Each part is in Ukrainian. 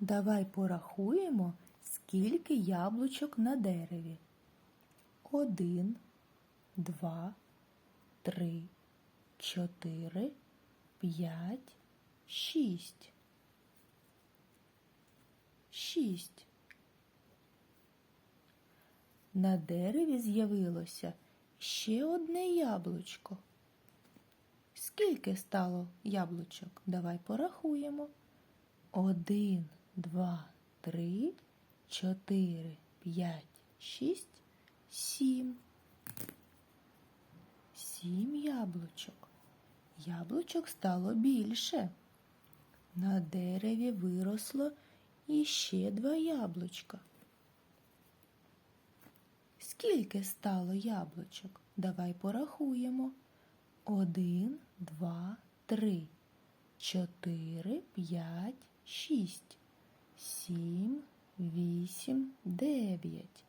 Давай порахуємо, скільки яблучок на дереві. Один, два, три, чотири, п'ять, шість. Шість. На дереві з'явилося ще одне яблучко. Скільки стало яблучок? Давай порахуємо. Один, два, три, чотири, п'ять, шість, сім. Сім яблучок. Яблучок стало більше. На дереві виросло іще два яблучка. Скільки стало яблучок? Давай порахуємо. Один, два, три, чотири, п'ять, шість, сім, вісім, дев'ять.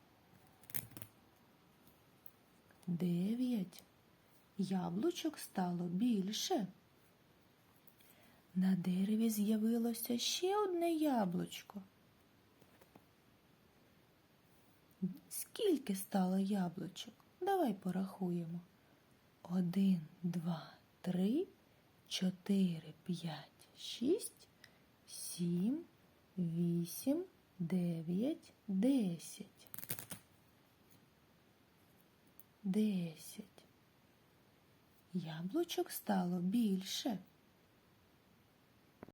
Дев'ять. Яблучок стало більше. На дереві з'явилося ще одне яблучко. Скільки стало яблучок? Давай порахуємо. Один, два, три, чотири, п'ять, шість, сім, вісім, дев'ять, десять. Десять. Яблучок стало більше.